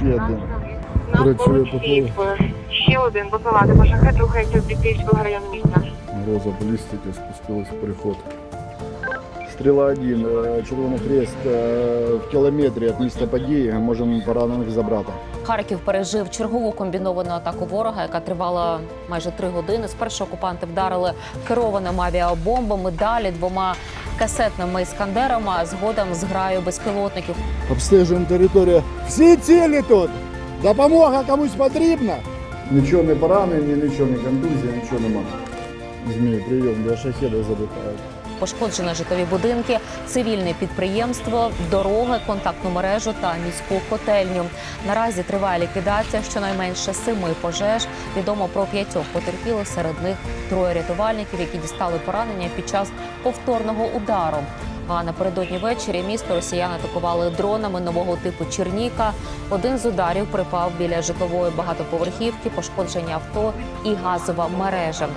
Ще один. Працює по ще один бакалати, шахет рухається в бік Київського району міста. Роза балістики спустилась в переход. Стріла 1, е, Червоний Хрест е, в кілометрі від місця події. Можемо поранених забрати. Харків пережив чергову комбіновану атаку ворога, яка тривала майже три години. Спершу окупанти вдарили керованими авіабомбами, далі двома касетними іскандерами, а згодом з граю безпілотників. Обстежуємо територію. Всі цілі тут. Допомога комусь потрібна. Нічого не поранені, нічого не контузія, нічого немає. Змій, прийом для шахеда залітають. Пошкоджені житлові будинки, цивільне підприємство, дороги, контактну мережу та міську котельню. Наразі триває ліквідація щонайменше семи пожеж. Відомо про п'ятьох потерпілих, серед них троє рятувальників, які дістали поранення під час повторного удару. А напередодні ввечері місто росіяни атакували дронами нового типу Черніка. Один з ударів припав біля житлової багатоповерхівки, пошкодження авто і газова мережа.